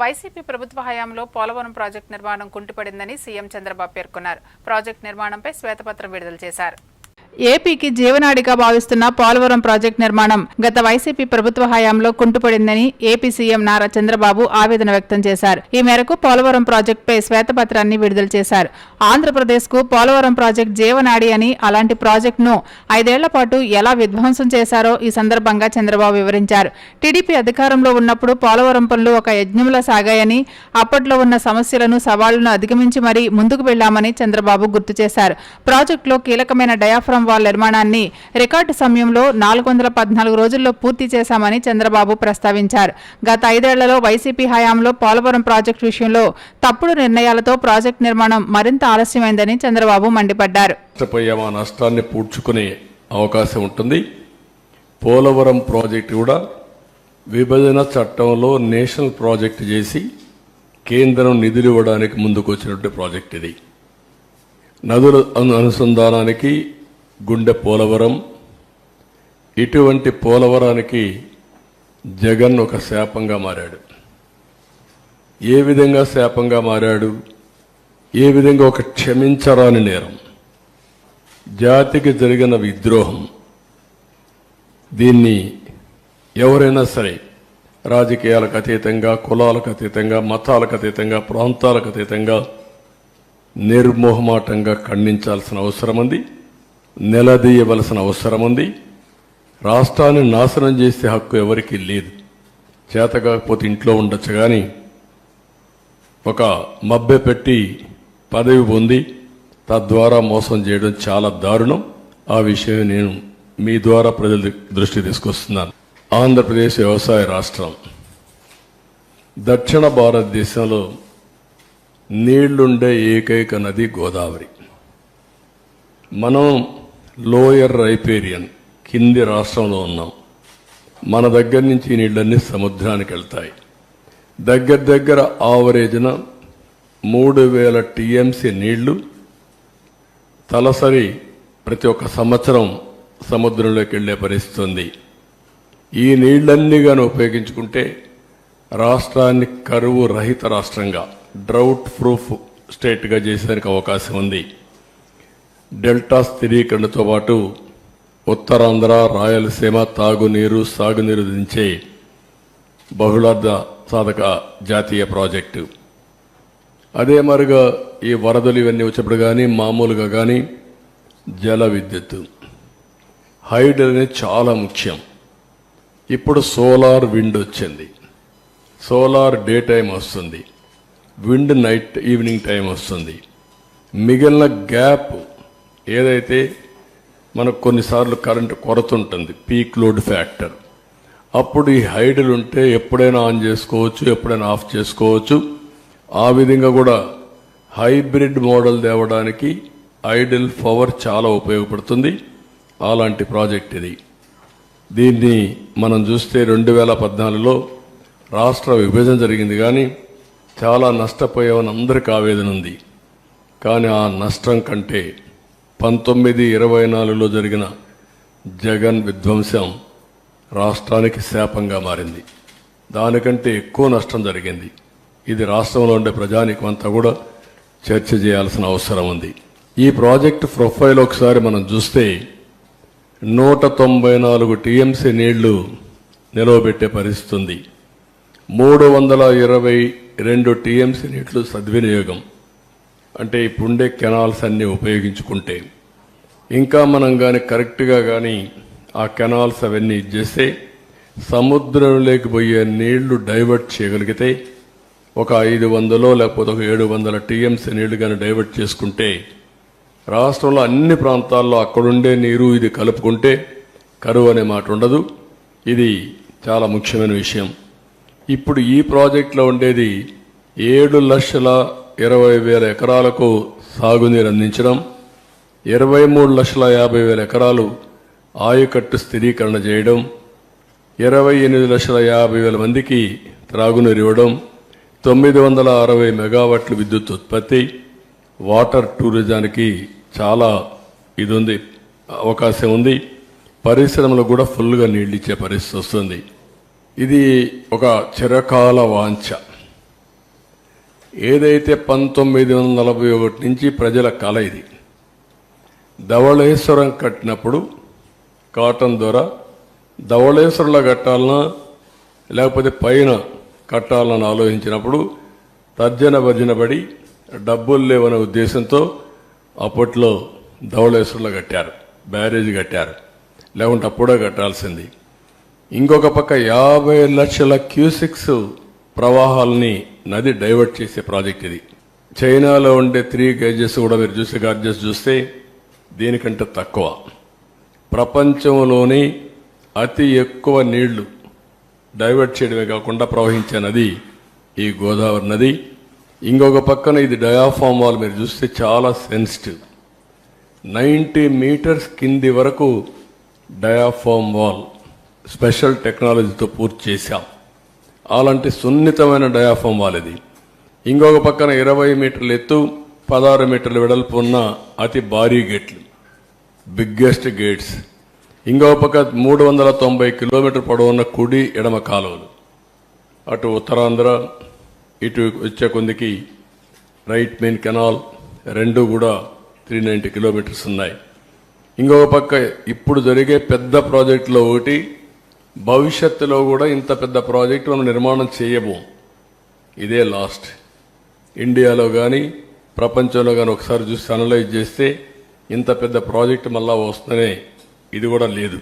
YCP ప్రభుత్వ హయాంలో Polavaram project నిర్మాణం కుంటుపడిందని సీఎం చంద్రబాబు పేర్కొన్నారు. ప్రాజెక్టు నిర్మాణంపై శ్వేతపత్రం విడుదల చేశారు. ఏపీకి జీవనాడిగా భావిస్తున్న పోలవరం ప్రాజెక్టు నిర్మాణం గత వైసీపీ ప్రభుత్వ హయాంలో కుంటుపడిందని ఏపీ సీఎం నారా చంద్రబాబు ఆవేదన వ్యక్తం చేశారు. ఈ మేరకు పోలవరం ప్రాజెక్టుపై శ్వేతపత్రాన్ని విడుదల చేశారు. ఆంధ్రప్రదేశ్కు పోలవరం ప్రాజెక్టు జీవనాడి అని అలాంటి ప్రాజెక్టును ఐదేళ్ళ పాటు ఎలా విధ్వంసం చేశారో ఈ సందర్భంగా చంద్రబాబు వివరించారు. టీడీపీ అధికారంలో ఉన్నప్పుడు పోలవరం పనులు ఒక యజ్ఞంలా సాగాయని అప్పట్లో ఉన్న సమస్యలను సవాళ్ళను అధిగమించి మరీ ముందుకు వెళ్ళామని చంద్రబాబు గుర్తు చేశారు. ప్రాజెక్టులో కీలకమైన డయాఫ్రమ్ వాల్ నిర్మాణాన్ని రికార్డు సమయంలో నాలుగు వందల పద్నాలుగు రోజుల్లో పూర్తి చేశామని చంద్రబాబు ప్రస్తావించారు. గత ఐదేళ్ళలో వైసీపీ హయాంలో పోలవరం ప్రాజెక్టు విషయంలో తప్పుడు నిర్ణయాలతో ప్రాజెక్టు నిర్మాణం మరింత ఆలస్యమైందని చంద్రబాబు మండిపడ్డారు. నష్టాన్ని పూడ్చుకునే అవకాశం ఉంటుంది. పోలవరం ప్రాజెక్టు కూడా విభజన చట్టంలో నేషనల్ ప్రాజెక్ట్ చేసి కేంద్రం నిధులు ఇవ్వడానికి ముందుకు వచ్చినటువంటి ప్రాజెక్ట్ ఇది. నదుల అను- అనుసంధానానికి గుండె పోలవరం. ఇటువంటి పోలవరానికి జగన్ ఒక శాపంగా మారాడు. ఏ విధంగా శాపంగా మారాడు? ఏ విధంగా ఒక క్షమించరాని నేరం? జాతికి జరిగిన విద్రోహం. దీన్ని ఎవరైనా సరే రాజకీయాలకు అతీతంగా కులాలకు అతీతంగా మతాలకు అతీతంగా ప్రాంతాలకు అతీతంగా నిర్మోహమాటంగా ఖండించాల్సిన అవసరం ఉంది. నిలదీయవలసిన అవసరం ఉంది రాష్ట్రాన్ని నాశనం చేసే హక్కు ఎవరికీ లేదు. చేత కాకపోతే ఇంట్లో ఉండొచ్చు కానీ ఒక మబ్బె పెట్టి పదవి పొంది తద్వారా మోసం చేయడం చాలా దారుణం. ఆ విషయం నేను మీ ద్వారా ప్రజల దృష్టి తీసుకొస్తున్నాను. ఆంధ్రప్రదేశ్ వ్యవసాయ రాష్ట్రం. దక్షిణ భారతదేశంలో నీళ్ళుండే ఏకైక నది గోదావరి. మనం లోయర్ రైపేరియన్ కింది రాష్ట్రంలో ఉన్నాం. మన దగ్గర నుంచి ఈ నీళ్ళన్నీ సముద్రానికి వెళ్తాయి. దగ్గర దగ్గర ఆవరేజ్న మూడు వేల టీఎంసీ నీళ్ళు తలసరి ప్రతి ఒక్క సంవత్సరం సముద్రంలోకి వెళ్ళే పరిస్థితి ఉంది. ఈ నీళ్ళన్నీ కానీ ఉపయోగించుకుంటే రాష్ట్రాన్ని కరువు రహిత రాష్ట్రంగా డ్రౌట్ ప్రూఫ్ స్టేట్గా చేసేందుకు అవకాశం ఉంది. డెల్టా స్థిరీకరణతో పాటు ఉత్తరాంధ్ర రాయలసీమ తాగునీరు సాగునీరు దించే బహుళార్థ సాధక జాతీయ ప్రాజెక్టు. అదే మరుగా ఈ వరదలు ఇవన్నీ వచ్చినప్పుడు కానీ మామూలుగా కానీ జల విద్యుత్. హైడల్ అనేది చాలా ముఖ్యం. ఇప్పుడు సోలార్ విండ్ వచ్చింది. సోలార్ డే టైం వస్తుంది. విండ్ నైట్ ఈవినింగ్ టైం వస్తుంది. మిగిలిన గ్యాప్ ఏదైతే మనకు కొన్నిసార్లు కరెంటు కొరత ఉంటుంది పీక్ లోడ్ ఫ్యాక్టర్. అప్పుడు ఈ హైడల్ ఉంటే ఎప్పుడైనా ఆన్ చేసుకోవచ్చు ఎప్పుడైనా ఆఫ్ చేసుకోవచ్చు. ఆ విధంగా కూడా హైబ్రిడ్ మోడల్ తేవడానికి ఐడిల్ పవర్ చాలా ఉపయోగపడుతుంది. అలాంటి ప్రాజెక్ట్ ఇది. దీన్ని మనం చూస్తే రెండు వేల పద్నాలుగులో రాష్ట్ర విభజన జరిగింది కానీ చాలా నష్టపోయామని అందరికీ ఆవేదన ఉంది. కానీ ఆ నష్టం కంటే పంతొమ్మిది ఇరవై నాలుగులో జరిగిన జగన్ విధ్వంసం రాష్ట్రానికి శాపంగా మారింది. దానికంటే ఎక్కువ నష్టం జరిగింది. ఇది రాష్ట్రంలో ఉండే ప్రజానికి అంతా కూడా చర్చ చేయాల్సిన అవసరం ఉంది. ఈ ప్రాజెక్ట్ ప్రొఫైల్ ఒకసారి మనం చూస్తే నూట తొంభై నాలుగు టీఎంసీ నీళ్ళు నిలవబెట్టే పరిస్థితి ఉంది మూడు వందల ఇరవై రెండు టీఎంసీ నీళ్ళు సద్వినియోగం. అంటే ఇప్పుడుండే కెనాల్స్ అన్నీ ఉపయోగించుకుంటే ఇంకా మనం కానీ కరెక్ట్గా కానీ ఆ కెనాల్స్ అవన్నీ ఇచ్చేస్తే సముద్రంలోకి పోయే నీళ్ళు డైవర్ట్ చేయగలిగితే ఒక ఐదు వందలో లేకపోతే ఒక ఏడు వందల టీఎంసీ నీళ్ళు కానీ డైవర్ట్ చేసుకుంటే రాష్ట్రంలో అన్ని ప్రాంతాల్లో అక్కడుండే నీరు ఇది కలుపుకుంటే కరువు అనే మాట ఉండదు. ఇది చాలా ముఖ్యమైన విషయం. ఇప్పుడు ఈ ప్రాజెక్టులో ఉండేది ఏడు లక్షల ఇరవై వేల ఎకరాలకు సాగునీరు అందించడం ఇరవై మూడు లక్షల యాభై వేల ఎకరాలు ఆయకట్టు స్థిరీకరణ చేయడం ఇరవై ఎనిమిది లక్షల యాభై వేల మందికి త్రాగునీరు ఇవ్వడం తొమ్మిది వందల అరవై మెగావాట్ల విద్యుత్ ఉత్పత్తి వాటర్ టూరిజానికి చాలా ఇది ఉంది అవకాశం ఉంది. పరిశ్రమలు కూడా ఫుల్గా నీళ్ళు ఇచ్చే పరిస్థితి వస్తుంది. ఇది ఒక చిరకాల వాంఛ. ఏదైతే పంతొమ్మిది వందల నలభై ఒకటి నుంచి ప్రజల కళ ఇది ధవళేశ్వరం కట్టినప్పుడు కాటన్ ద్వారా ధవళేశ్వరంలో కట్టాలన్నా లేకపోతే పైన కట్టాలని ఆలోచించినప్పుడు తర్జన భజన పడి డబ్బులు లేవనే ఉద్దేశంతో అప్పట్లో ధవళేశ్వరంలో కట్టారు బ్యారేజ్ కట్టారు లేకుంటే అప్పుడే కట్టాల్సింది. ఇంకొక పక్క యాభై లక్షల క్యూసిక్స్ ప్రవాహాలని నది డైవర్ట్ చేసే ప్రాజెక్ట్ ఇది. చైనాలో ఉండే త్రీ గేజెస్ కూడా మీరు చూసే గార్జెస్ చూస్తే దీనికంటే తక్కువ. ప్రపంచంలోని అతి ఎక్కువ నీళ్ళు డైవర్ట్ చేయడమే కాకుండా ప్రవహించే నది ఈ గోదావరి నది. ఇంకొక పక్కన ఇది డయాఫామ్ వాల్ మీరు చూస్తే చాలా సెన్సిటివ్. నైంటీ మీటర్స్ కింది వరకు డయాఫామ్ వాల్ స్పెషల్ టెక్నాలజీతో పూర్తి చేశాం. అలాంటి సున్నితమైన డయాఫామ్ వాళ్ళది. ఇంకొక పక్కన ఇరవై మీటర్ల ఎత్తు పదహారు మీటర్ల వెడల్పు ఉన్న అతి భారీ గేట్లు. బిగ్గెస్ట్ గేట్స్ ఇంకొక పక్క మూడు వందల తొంభై కిలోమీటర్ పొడవున్న కుడి ఎడమ కాలువలు. అటు ఉత్తరాంధ్ర ఇటు వచ్చే కొందికి రైట్ మెయిన్ కెనాల్ రెండు కూడా త్రీ నైంటీ కిలోమీటర్స్ ఉన్నాయి. ఇంకొక పక్క ఇప్పుడు జరిగే పెద్ద ప్రాజెక్టులో ఒకటి భవిష్యత్తులో కూడా ఇంత పెద్ద ప్రాజెక్టు మనం నిర్మాణం చేయబోం ఇదే లాస్ట్. ఇండియాలో కానీ ప్రపంచంలో కానీ ఒకసారి చూసి అనలైజ్ చేస్తే ఇంత పెద్ద ప్రాజెక్టు మళ్ళా వస్తుందనే ఇది కూడా లేదు.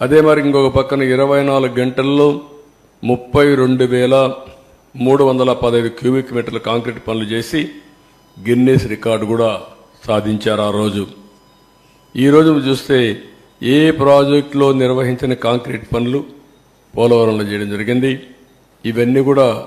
అదే మరి ఇంకొక పక్కన ఇరవై నాలుగు గంటల్లో ముప్పై రెండు వేల మూడు వందల పదహైదు క్యూబిక్ మీటర్ల కాంక్రీట్ పనులు చేసి గిన్నెస్ రికార్డు కూడా సాధించారు ఆ రోజు. ఈ రోజు చూస్తే ఏ ప్రాజెక్టులో నిర్వహించిన కాంక్రీట్ పనులు పోలవరంలో చేయడం జరిగింది. ఇవన్నీ కూడా